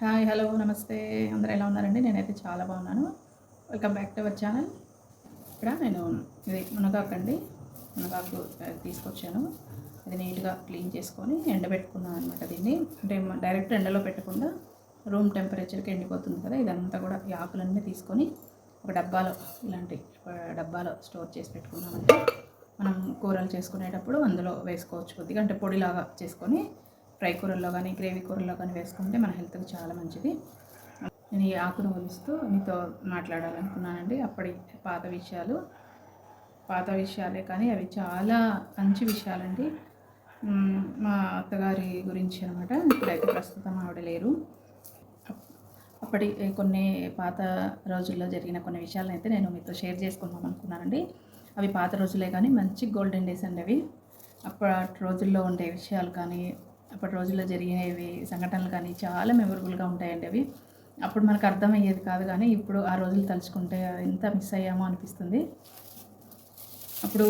Hi hello నమస్తే. అందరూ ఎలా ఉన్నారండి? నేనైతే చాలా బాగున్నాను. Welcome back to our channel ఇక్కడ నేను ఇది మునగాకు అండి మునగాకు తీసుకొచ్చాను. ఇది నీట్గా క్లీన్ చేసుకొని ఎండబెట్టుకున్నాను అనమాట దీన్ని. అంటే డైరెక్ట్ ఎండలో పెట్టకుండా రూమ్ టెంపరేచర్కి ఎండిపోతుంది కదా. ఇదంతా కూడా ఈ ఆకులన్నీ తీసుకొని ఒక డబ్బాలో ఇలాంటి డబ్బాలో స్టోర్ చేసి పెట్టుకున్నామంటే మనం కూరలు చేసుకునేటప్పుడు అందులో వేసుకోవచ్చు కొద్దిగా. అంటే పొడిలాగా చేసుకొని ఫ్రై కూరల్లో కానీ గ్రేవీ కూరల్లో కానీ వేసుకుంటే మన హెల్త్కి చాలా మంచిది. నేను ఈ ఆకును వదిలిస్తూ మీతో మాట్లాడాలనుకున్నానండి. అప్పటి పాత విషయాలు. పాత విషయాలే కానీ అవి చాలా మంచి విషయాలండి. మా అత్తగారి గురించి అనమాట ఇప్పుడైతే ప్రస్తుతం ఆవిడ లేరు. అప్పటి కొన్ని పాత రోజుల్లో జరిగిన కొన్ని విషయాలను అయితే నేను మీతో షేర్ చేసుకుందాం అనుకున్నానండి. అవి పాత రోజులే కానీ మంచి గోల్డెన్ డేస్ అండి అవి. అప్పటి రోజుల్లో ఉండే విషయాలు కానీ అప్పటి రోజుల్లో జరిగేవి సంఘటనలు కానీ చాలా మెమొరబుల్గా ఉంటాయండి అవి. అప్పుడు మనకు అర్థమయ్యేది కాదు కానీ ఇప్పుడు ఆ రోజులు తలుచుకుంటే ఎంత మిస్ అయ్యామో అనిపిస్తుంది. అప్పుడు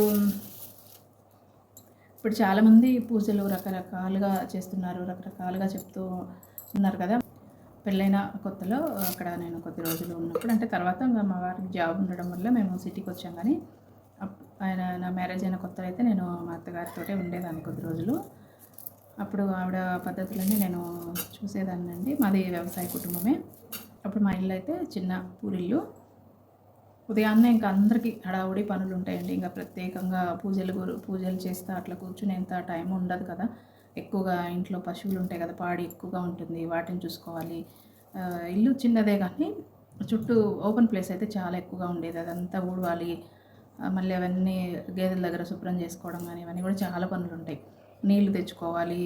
ఇప్పుడు చాలామంది పూజలు రకరకాలుగా చేస్తున్నారు రకరకాలుగా చెప్తూ ఉన్నారు కదా. పెళ్ళైన కొత్తలో అక్కడ నేను కొద్ది రోజులు ఉన్నప్పుడు అంటే తర్వాత మా వారికి జాబ్ ఉండడం వల్ల మేము సిటీకి వచ్చాం కానీ అప్- ఆయన నా మ్యారేజ్ అయిన కొత్తలో అయితే నేను మా అత్తగారితో ఉండేదాన్ని కొద్ది రోజులు. అప్పుడు ఆవిడ పద్ధతులన్నీ నేను చూసేదాన్ని అండి మాది వ్యవసాయ కుటుంబమే. అప్పుడు మా ఇల్లు అయితే చిన్న పూరిల్లు. ఉదయాన్నే ఇంకా అందరికీ హడావుడి పనులు ఉంటాయండి ఇంకా ప్రత్యేకంగా పూజలు గురు- పూజలు చేస్తా అట్లా కూర్చునేంత టైం ఉండదు కదా. ఎక్కువగా ఇంట్లో పశువులు ఉంటాయి కదా పాడి ఎక్కువగా ఉంటుంది. వాటిని చూసుకోవాలి. ఇల్లు చిన్నదే కానీ చుట్టూ ఓపెన్ ప్లేస్ అయితే చాలా ఎక్కువగా ఉండేది. అదంతా ఊడవాలి. మళ్ళీ అవన్నీ గేదెల దగ్గర శుభ్రం చేసుకోవడం కానీ ఇవన్నీ కూడా చాలా పనులు ఉంటాయి నీళ్ళు తెచ్చుకోవాలి.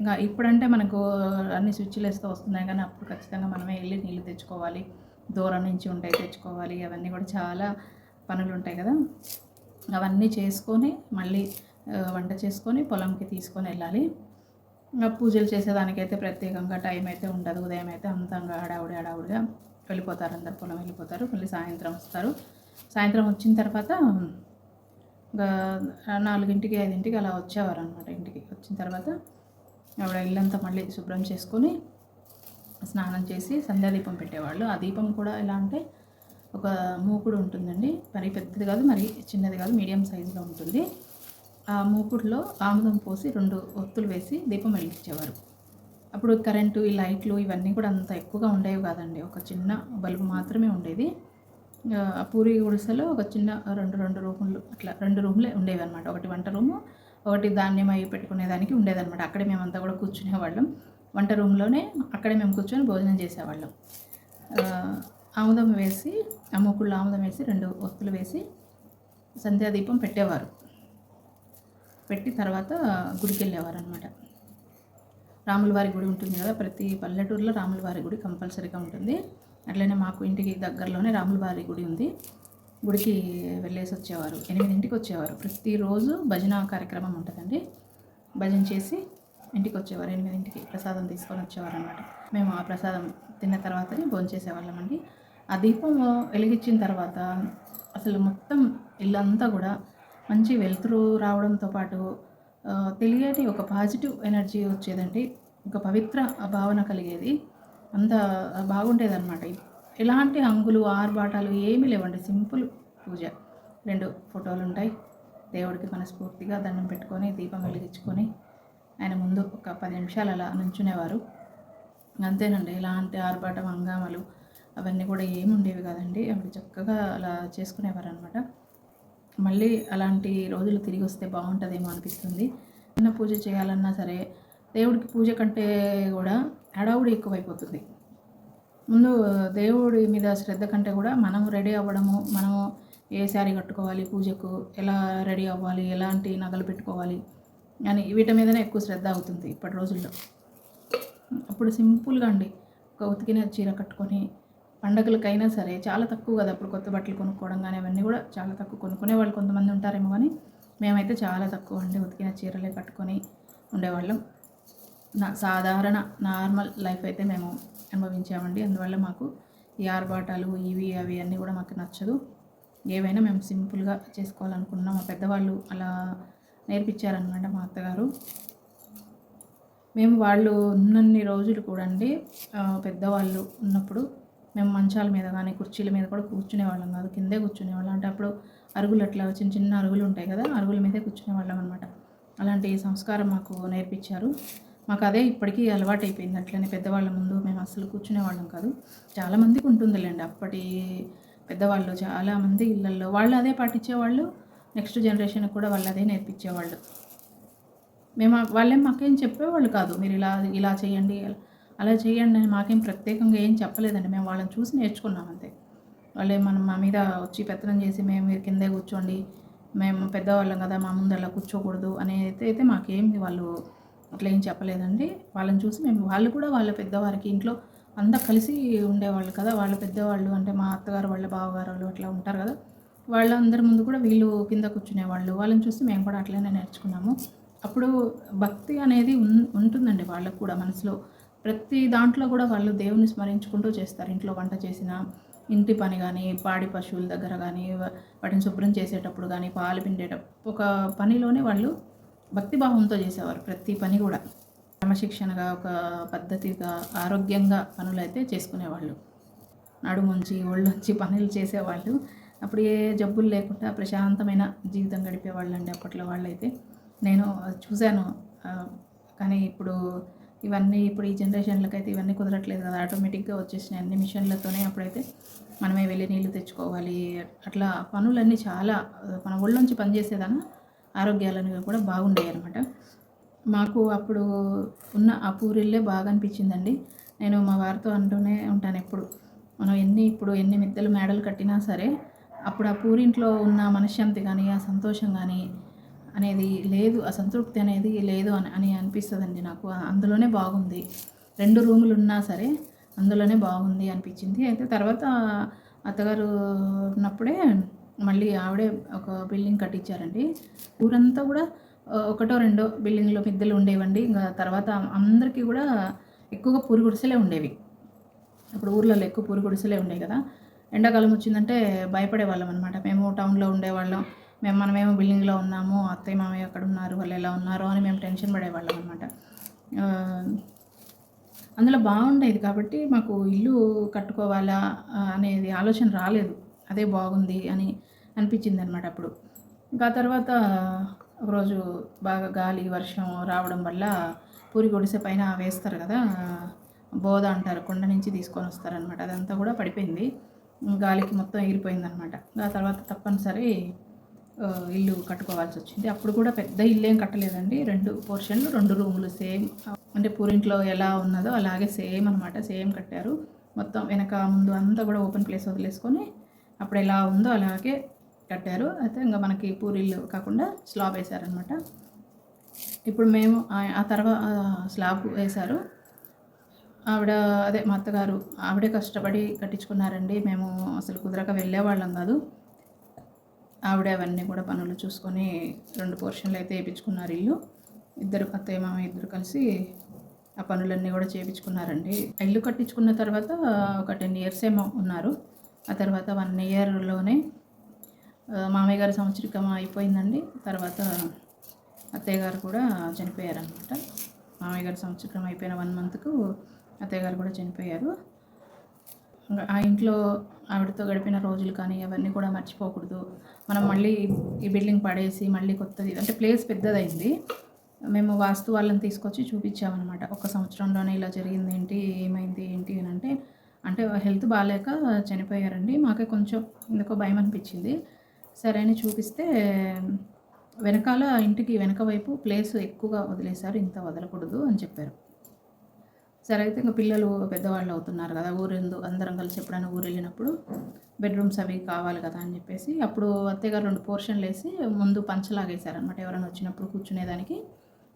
ఇంకా ఇప్పుడంటే మనకు అన్ని స్విచ్లు వేస్తే వస్తున్నాయి కానీ అప్పుడు ఖచ్చితంగా మనమే వెళ్ళి నీళ్ళు తెచ్చుకోవాలి. దూరం నుంచి ఉంటాయి తెచ్చుకోవాలి. అవన్నీ కూడా చాలా పనులు ఉంటాయి కదా. అవన్నీ చేసుకొని మళ్ళీ వంట చేసుకొని పొలంకి తీసుకొని వెళ్ళాలి. ఇంకా పూజలు చేసేదానికైతే ప్రత్యేకంగా టైం అయితే ఉండదు. ఉదయం అయితే అంతంగా హడావుడి హడావుడిగా వెళ్ళిపోతారు అందరు పొలం వెళ్ళిపోతారు. మళ్ళీ సాయంత్రం వస్తారు. సాయంత్రం వచ్చిన తర్వాత నాలుగింటికి ఐదింటికి అలా వచ్చేవారు అనమాట ఇంటికి. వచ్చిన తర్వాత ఆవిడ ఇల్లంతా మళ్ళీ శుభ్రం చేసుకొని స్నానం చేసి సంధ్యాదీపం పెట్టేవాళ్ళు. ఆ దీపం కూడా ఎలా అంటే ఒక మూకుడు ఉంటుందండి. మరి పెద్దది కాదు మరి చిన్నది కాదు మీడియం సైజులో ఉంటుంది. ఆ మూకుడులో ఆముదం పోసి రెండు ఒత్తులు వేసి దీపం వెలిగించేవారు. అప్పుడు కరెంటు ఈ లైట్లు ఇవన్నీ కూడా అంత ఎక్కువగా ఉండేవి కాదండి. ఒక చిన్న బల్బు మాత్రమే ఉండేది. పూరి గుడిసెలో ఒక చిన్న రెండు రెండు రూములు అట్లా రెండు రూములే ఉండేవి అనమాట ఒకటి వంట రూము ఒకటి ధాన్యం అవి పెట్టుకునేదానికి ఉండేదన్నమాట. అక్కడే మేమంతా కూడా కూర్చునేవాళ్ళం. వంట రూమ్లోనే అక్కడే మేము కూర్చొని భోజనం చేసేవాళ్ళం. ఆముదం వేసి ఆ మూకుళ్ళు ఆముదం వేసి రెండు ఒత్తులు వేసి సంధ్యాదీపం పెట్టేవారు. పెట్టి తర్వాత గుడికి వెళ్ళేవారు అనమాట రాములవారి గుడి ఉంటుంది కదా ప్రతి పల్లెటూరులో రాములవారి గుడి కంపల్సరీగా ఉంటుంది. అట్లనే మాకు ఇంటికి దగ్గరలోనే రాములవారి గుడి ఉంది. గుడికి వెళ్ళేసి వచ్చేవారు. ఎనిమిదింటికి వచ్చేవారు. ప్రతిరోజు భజన కార్యక్రమం ఉంటుందండి. భజన చేసి ఇంటికి వచ్చేవారు. ఎనిమిదింటికి ప్రసాదం తీసుకొని వచ్చేవారు అనమాట మేము ఆ ప్రసాదం తిన్న తర్వాతనే భోజనం చేసేవాళ్ళమండి ఆ దీపం వెలిగించిన తర్వాత అసలు మొత్తం ఇల్లంతా కూడా మంచి వెలుతురు రావడంతో పాటు తెలియని ఒక పాజిటివ్ ఎనర్జీ వచ్చేదండి. ఒక పవిత్ర భావన కలిగేది. అంత బాగుండేది అనమాట ఎలాంటి హంగులు ఆర్భాటాలు ఏమీ లేవండి. సింపుల్ పూజ. రెండు ఫోటోలు ఉంటాయి దేవుడికి మనస్ఫూర్తిగా దండం పెట్టుకొని దీపం వెలిగించుకొని ఆయన ముందు ఒక పది నిమిషాలు అలా నుంచునేవారు. అంతేనండి. ఎలాంటి ఆర్భాటం హంగామలు అవన్నీ కూడా ఏమి ఉండేవి కాదండి. అవి చక్కగా అలా చేసుకునేవారు అనమాట మళ్ళీ అలాంటి రోజులు తిరిగి వస్తే బాగుంటుందేమో అనిపిస్తుంది. చిన్న పూజ చేయాలన్నా సరే దేవుడికి పూజ కంటే కూడా హడావుడి ఎక్కువైపోతుంది. ముందు దేవుడి మీద శ్రద్ధ కంటే కూడా మనం రెడీ అవ్వడము మనము ఏ శారీ కట్టుకోవాలి పూజకు ఎలా రెడీ అవ్వాలి ఎలాంటి నగలు పెట్టుకోవాలి అని వీటి మీదనే ఎక్కువ శ్రద్ధ అవుతుంది ఇప్పటి రోజుల్లో. అప్పుడు సింపుల్గా అండి ఒక ఉతికిన చీర కట్టుకొని పండగలకైనా సరే చాలా తక్కువ కదా అప్పుడు కొత్త బట్టలు కొనుక్కోవడం కానీ అవన్నీ కూడా చాలా తక్కువ కొనుక్కునే వాళ్ళు కొంతమంది ఉంటారేమో కానీ మేమైతే చాలా తక్కువ అండి ఉతికిన చీరలే కట్టుకొని ఉండేవాళ్ళం. నా సాధారణ నార్మల్ లైఫ్ అయితే మేము అనుభవించామండి. అందువల్ల మాకు ఈ ఆర్భాటాలు ఇవి అవి అన్నీ కూడా మాకు నచ్చదు. ఏవైనా మేము సింపుల్గా చేసుకోవాలనుకున్నాం మా పెద్దవాళ్ళు అలా నేర్పించారనమాట మా అత్తగారు. మేము వాళ్ళు ఉన్నన్ని రోజులు కూడా అండి పెద్దవాళ్ళు ఉన్నప్పుడు మేము మంచాల మీద కానీ కుర్చీల మీద కూడా కూర్చునే వాళ్ళం కాదు. కిందే కూర్చునేవాళ్ళం. అంటే అప్పుడు అరుగులు అట్లా చిన్న చిన్న అరుగులు ఉంటాయి కదా అరుగుల మీదే కూర్చునే వాళ్ళం అనమాట అలాంటి సంస్కారం మాకు నేర్పించారు. మాకు అదే ఇప్పటికీ అలవాటు అయిపోయింది అట్లనే పెద్దవాళ్ళ ముందు మేము అసలు కూర్చునే వాళ్ళం కాదు. చాలామందికి ఉంటుందిలేండి. అప్పటి పెద్దవాళ్ళు చాలామంది ఇళ్ళల్లో వాళ్ళు అదే పాటించేవాళ్ళు నెక్స్ట్ జనరేషన్కి కూడా వాళ్ళు అదే నేర్పించేవాళ్ళు. మేము వాళ్ళేం మాకేం చెప్పేవాళ్ళు కాదు. మీరు ఇలా ఇలా చేయండి అలా చేయండి అని మాకేం ప్రత్యేకంగా ఏం చెప్పలేదండి. మేము వాళ్ళని చూసి నేర్చుకున్నాం అంతే. వాళ్ళే మనం మా మీద వచ్చి పెత్తనం చేసి మేము మీరు కిందే కూర్చోండి మేము పెద్దవాళ్ళం కదా మా ముందు అలా కూర్చోకూడదు అనేది అయితే మాకేం వాళ్ళు అట్లా ఏం చెప్పలేదండి. వాళ్ళని చూసి మేము వాళ్ళు కూడా వాళ్ళ పెద్దవారికి ఇంట్లో అంతా కలిసి ఉండేవాళ్ళు కదా. వాళ్ళ పెద్దవాళ్ళు అంటే మా అత్తగారు వాళ్ళ బావగారు వాళ్ళు అట్లా ఉంటారు కదా. వాళ్ళందరి ముందు కూడా వీళ్ళు కింద కూర్చునేవాళ్ళు. వాళ్ళని చూసి మేము కూడా అట్లనే నేర్చుకున్నాము. అప్పుడు భక్తి అనేది ఉన్- ఉంటుందండి వాళ్ళకు కూడా మనసులో. ప్రతి దాంట్లో కూడా వాళ్ళు దేవుని స్మరించుకుంటూ చేస్తారు. ఇంట్లో వంట చేసిన ఇంటి పని కానీ పాడి పశువుల దగ్గర కానీ వాటిని శుభ్రం చేసేటప్పుడు కానీ పాలు పిండేటప్పుడు ఒక పనిలోనే వాళ్ళు భక్తి భావంతో చేసేవారు ప్రతి పని కూడా. క్రమశిక్షణగా ఒక పద్ధతిగా ఆరోగ్యంగా పనులైతే చేసుకునేవాళ్ళు. నడుముంచి ఒళ్ళొంచి పనులు చేసేవాళ్ళు. అప్పుడు ఏ జబ్బులు లేకుండా ప్రశాంతమైన జీవితం గడిపేవాళ్ళు అండి అప్పట్లో వాళ్ళైతే. నేను చూశాను. కానీ ఇప్పుడు ఇవన్నీ ఇప్పుడు ఈ జనరేషన్లకు అయితే ఇవన్నీ కుదరట్లేదు కదా. ఆటోమేటిక్గా వచ్చేసినాయి అన్ని మిషన్లతోనే అప్పుడైతే మనమే వెళ్ళి నీళ్ళు తెచ్చుకోవాలి. అట్లా పనులన్నీ చాలా మన ఒళ్ళొంచి పనిచేసేదాన్ని ఆరోగ్యాలను కూడా బాగుండేవి అనమాట మాకు అప్పుడు ఉన్న ఆ పూరిల్లే బాగా అనిపించిందండి. నేను మా వారితో అంటూనే ఉంటాను ఎప్పుడు. మనం ఎన్ని ఇప్పుడు ఎన్ని మిద్దెలు మేడలు కట్టినా సరే అప్పుడు ఆ పూరింట్లో ఉన్న మనశ్శాంతి కానీ ఆ సంతోషం కానీ అనేది లేదు ఆ సంతృప్తి అనేది లేదు అని అని అనిపిస్తుందండి నాకు. అందులోనే బాగుంది. రెండు రూములు ఉన్నా సరే అందులోనే బాగుంది అనిపించింది. అయితే తర్వాత అత్తగారు ఉన్నప్పుడే మళ్ళీ ఆవిడే ఒక బిల్డింగ్ కట్టించారండి. ఊరంతా కూడా ఒకటో రెండో బిల్డింగ్లో మిద్దెలు ఉండేవండి. ఇంకా తర్వాత అందరికీ కూడా ఎక్కువగా పూరి గుడిసెలే ఉండేవి. అప్పుడు ఊర్లలో ఎక్కువ పూరి గుడిసెలే ఉండేవి కదా. ఎండాకాలం వచ్చిందంటే భయపడే వాళ్ళం అనమాట మేము టౌన్లో ఉండేవాళ్ళం. మేము మనమేమో బిల్డింగ్లో ఉన్నాము. అత్తయ్య మామయ్య అక్కడ ఉన్నారు? వాళ్ళు ఎలా ఉన్నారు? అని మేము టెన్షన్ పడేవాళ్ళం అనమాట అందులో బాగుండేది కాబట్టి మాకు ఇల్లు కట్టుకోవాలా అనేది ఆలోచన రాలేదు. అదే బాగుంది అని అనిపించింది అనమాట అప్పుడు. ఇంకా తర్వాత ఒకరోజు బాగా గాలి వర్షం రావడం వల్ల పూరి గుడిసె పైన వేస్తారు కదా బోధ అంటారు కొండ నుంచి తీసుకొని వస్తారనమాట అదంతా కూడా పడిపోయింది. గాలికి మొత్తం ఎగిరిపోయిందనమాట ఆ తర్వాత తప్పనిసరి ఇల్లు కట్టుకోవాల్సి వచ్చింది. అప్పుడు కూడా పెద్ద ఇల్లు ఏం కట్టలేదండి. రెండు పోర్షన్లు రెండు రూములు సేమ్. అంటే పూరింట్లో ఎలా ఉన్నదో అలాగే సేమ్ అనమాట సేమ్ కట్టారు. మొత్తం వెనక ముందు అంతా కూడా ఓపెన్ ప్లేస్ వదిలేసుకొని అప్పుడు ఎలా ఉందో అలాగే కట్టారు. అయితే ఇంకా మనకి పూరీలు కాకుండా స్లాబ్ వేశారనమాట ఇప్పుడు మేము ఆ- ఆ తర్వాత స్లాబ్ వేశారు. ఆవిడ అదే మా అత్తగారు ఆవిడే కష్టపడి కట్టించుకున్నారండి. మేము అసలు కుదరక వెళ్ళేవాళ్ళం కాదు. ఆవిడ అవన్నీ కూడా పనులు చూసుకొని రెండు పోర్షన్లు అయితే వేయించుకున్నారు ఇల్లు. ఇద్దరు అత్తయ్య మామ ఇద్దరు కలిసి ఆ పనులన్నీ కూడా చేయించుకున్నారండి ఇల్లు కట్టించుకున్న తర్వాత ఒక టెన్ ఇయర్స్ ఏమో ఉన్నారు. ఆ తర్వాత వన్ ఇయర్లోనే మామయ్య గారి సంవత్సరికం అయిపోయిందండి. తర్వాత అత్తయ్య గారు కూడా చనిపోయారనమాట. మామయ్య గారి సంవత్సరం అయిపోయిన వన్ మంత్కు అత్తయ్య గారు కూడా చనిపోయారు. ఆ ఇంట్లో ఆవిడతో గడిపిన రోజులు కానీ అవన్నీ కూడా మర్చిపోకూడదు. మనం మళ్ళీ ఈ బిల్డింగ్ పడేసి మళ్ళీ కొత్తది అంటే ప్లేస్ పెద్దదైంది. మేము వాస్తు వాళ్ళని తీసుకొచ్చి చూపించామన్నమాట ఒక సంవత్సరంలోనే ఇలా జరిగింది ఏంటి ఏమైంది ఏంటి అని అంటే అంటే హెల్త్ బాగాలేక చనిపోయారండి. మాకే కొంచెం ఎందుకో భయం అనిపించింది. సరే అని చూపిస్తే వెనకాల ఇంటికి వెనక వైపు ప్లేస్ ఎక్కువగా వదిలేశారు. ఇంత వదలకూడదు అని చెప్పారు. సరే అయితే ఇంకా పిల్లలు పెద్దవాళ్ళు అవుతున్నారు కదా ఊరెందు అందరం కలిసి ఎప్పుడైనా ఊరు వెళ్ళినప్పుడు బెడ్రూమ్స్ అవి కావాలి కదా అని చెప్పేసి అప్పుడు అత్తయ్యగారు రెండు పోర్షన్లు వేసి ముందు పంచలాగా వేశారనమాట ఎవరైనా వచ్చినప్పుడు కూర్చునేదానికి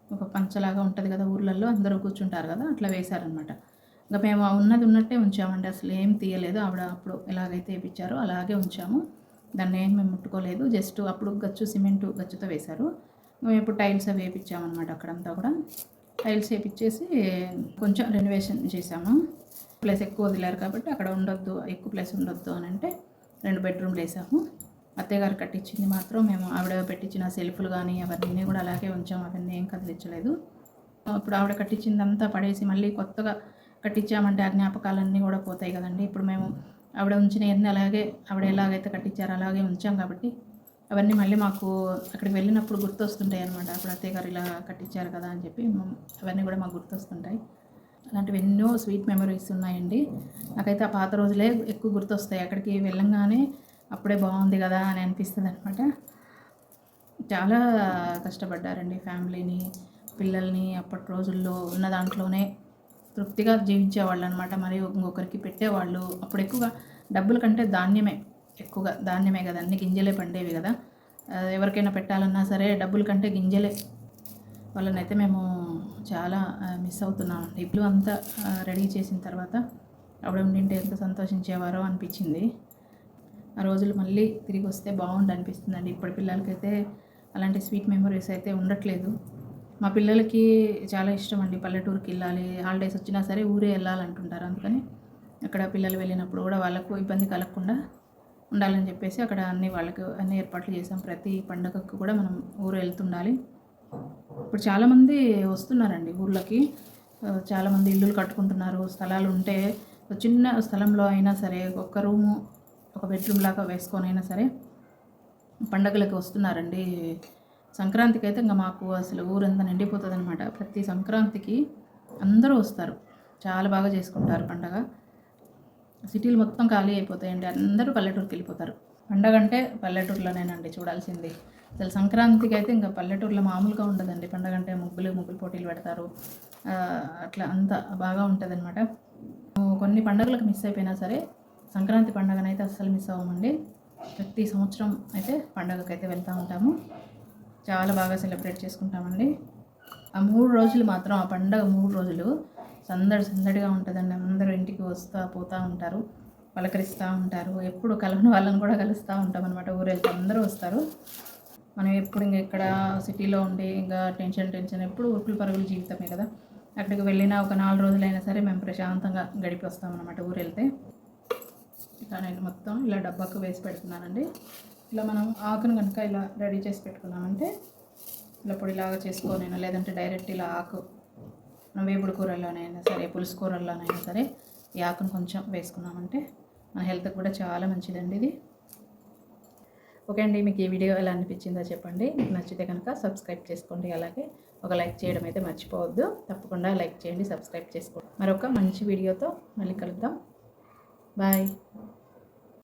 ఒక పంచలాగా ఉంటుంది కదా ఊర్లలో అందరూ కూర్చుంటారు కదా అట్లా వేశారనమాట ఇంకా మేము ఉన్నది ఉన్నట్టే ఉంచామండి. అసలు ఏం తీయలేదు. ఆవిడ అప్పుడు ఎలాగైతే వేయించారో అలాగే ఉంచాము. దాన్ని ఏం మేము ముట్టుకోలేదు. జస్ట్ అప్పుడు గచ్చు సిమెంట్ గచ్చుతో వేశారు. మేము ఇప్పుడు టైల్స్ అవి వేయించామన్నమాట అక్కడంతా కూడా. టైల్స్ వేయించేసి కొంచెం రెనోవేషన్ చేసాము ప్లేస్ ఎక్కువ వదిలారు కాబట్టి అక్కడ ఉండొద్దు ఎక్కువ ప్లేస్ ఉండొద్దు అని అంటే రెండు బెడ్రూమ్లు వేసాము అత్తయ్యగారు కట్టించింది మాత్రం మేము ఆవిడ పెట్టించిన సెల్ఫ్లు కానీ అవన్నీ కూడా అలాగే ఉంచాము. అవన్నీ ఏం కదిలించలేదు. ఇప్పుడు ఆవిడ కట్టించిందంతా పడేసి మళ్ళీ కొత్తగా కట్టించామంటే ఆ జ్ఞాపకాలన్నీ కూడా పోతాయి కదండి. ఇప్పుడు మేము ఆవిడ ఉంచిన ఎన్ని అలాగే ఆవిడ ఎలాగైతే కట్టించారో అలాగే ఉంచాం కాబట్టి అవన్నీ మళ్ళీ మాకు అక్కడికి వెళ్ళినప్పుడు గుర్తొస్తుంటాయి అనమాట అప్పుడు అత్తయ్య గారు ఇలా కట్టించారు కదా అని చెప్పి అవన్నీ కూడా మాకు గుర్తొస్తుంటాయి. అలాంటివి ఎన్నో స్వీట్ మెమరీస్ ఉన్నాయండి. నాకైతే ఆ పాత రోజులే ఎక్కువ గుర్తొస్తాయి. అక్కడికి వెళ్ళంగానే అప్పుడే బాగుంది కదా అని అనిపిస్తుంది అనమాట చాలా కష్టపడ్డారండి ఫ్యామిలీని పిల్లల్ని అప్పటి రోజుల్లో ఉన్న దాంట్లోనే తృప్తిగా జీవించేవాళ్ళు అనమాట మరి ఇంకొకరికి పెట్టేవాళ్ళు అప్పుడు ఎక్కువగా డబ్బుల కంటే ధాన్యమే. ఎక్కువగా ధాన్యమే కదా. అన్ని గింజలే పండేవి కదా. ఎవరికైనా పెట్టాలన్నా సరే డబ్బుల కంటే గింజలే. వాళ్ళనైతే మేము చాలా మిస్ అవుతున్నామండి. ఇప్పుడు అంతా రెడీ చేసిన తర్వాత అప్పుడు ఉండింటే ఎంత సంతోషించేవారో అనిపించింది. ఆ రోజులు మళ్ళీ తిరిగి వస్తే బాగుండు అనిపిస్తుందండి ఇప్పటి పిల్లలకైతే అలాంటి స్వీట్ మెమరీస్ అయితే ఉండట్లేదు. మా పిల్లలకి చాలా ఇష్టం అండి పల్లెటూరుకి వెళ్ళాలి హాలిడేస్ వచ్చినా సరే ఊరే వెళ్ళాలంటుంటారు. అందుకని అక్కడ పిల్లలు వెళ్ళినప్పుడు కూడా వాళ్ళకు ఇబ్బంది కలగకుండా ఉండాలని చెప్పేసి అక్కడ అన్ని వాళ్ళకి అన్ని ఏర్పాట్లు చేసాం ప్రతి పండగకు కూడా మనం ఊరు వెళ్తుండాలి. ఇప్పుడు చాలామంది వస్తున్నారండి ఊర్లోకి. చాలామంది ఇల్లులు కట్టుకుంటున్నారు. స్థలాలు ఉంటే చిన్న స్థలంలో అయినా సరే ఒక్క రూము ఒక బెడ్రూమ్ లాగా వేసుకొని అయినా సరే పండగలకు వస్తున్నారండి. సంక్రాంతికి అయితే ఇంకా మాకు అసలు ఊరంతా నిండిపోతుంది అనమాట ప్రతి సంక్రాంతికి అందరూ వస్తారు. చాలా బాగా చేసుకుంటారు పండగ. సిటీలు మొత్తం ఖాళీ అయిపోతాయండి. అందరూ పల్లెటూరుకి వెళ్ళిపోతారు. పండగ అంటే పల్లెటూరులోనేనండి చూడాల్సింది. అసలు సంక్రాంతికి అయితే ఇంకా పల్లెటూరులో మామూలుగా ఉండదండి. పండగ అంటే ముగ్గులు ముగ్గులు పోటీలు పెడతారు. అట్లా అంత బాగా ఉంటుంది అనమాట కొన్ని పండుగలకు మిస్ అయిపోయినా సరే సంక్రాంతి పండగనైతే అస్సలు మిస్ అవ్వమండి. ప్రతి సంవత్సరం అయితే పండగకైతే వెళ్తూ ఉంటాము. చాలా బాగా సెలబ్రేట్ చేసుకుంటామండి. ఆ మూడు రోజులు మాత్రం ఆ పండగ మూడు రోజులు సందడి సందడిగా ఉంటుందండి. అందరూ ఇంటికి వస్తూ పోతూ ఉంటారు పలకరిస్తూ ఉంటారు. ఎప్పుడు కలవని వాళ్ళని కూడా కలుస్తూ ఉంటాం అనమాట ఊరెళ్తే అందరూ వస్తారు. మనం ఎప్పుడు ఇంకా ఇక్కడ సిటీలో ఉండి ఇంకా టెన్షన్ టెన్షన్ ఎప్పుడు ఉరుకులు పరుగులు జీవితమే కదా. అక్కడికి వెళ్ళినా ఒక నాలుగు రోజులైనా సరే మేము ప్రశాంతంగా గడిపి వస్తామన్నమాట ఊరు ఊరెళ్తే. ఇలా నేను మొత్తం ఇలా డబ్బాకు వేసి పెడుతున్నానండి. ఇలా మనం ఆకును కనుక ఇలా రెడీ చేసి పెట్టుకున్నామంటే ఇలా పొడిలాగా చేసుకోనైనా లేదంటే డైరెక్ట్ ఇలా ఆకు మనం వేపుడు కూరల్లోనైనా సరే పులుసు కూరల్లోనైనా సరే ఈ ఆకును కొంచెం వేసుకున్నామంటే మన హెల్త్కి కూడా చాలా మంచిదండి ఇది. ఓకే అండి మీకు ఈ వీడియో ఎలా అనిపించిందో చెప్పండి. మీకు నచ్చితే కనుక సబ్స్క్రైబ్ చేసుకోండి. అలాగే ఒక లైక్ చేయడం అయితే మర్చిపోవద్దు. తప్పకుండా లైక్ చేయండి సబ్స్క్రైబ్ చేసుకోండి. మరొక మంచి వీడియోతో మళ్ళీ కలుద్దాం. బాయ్.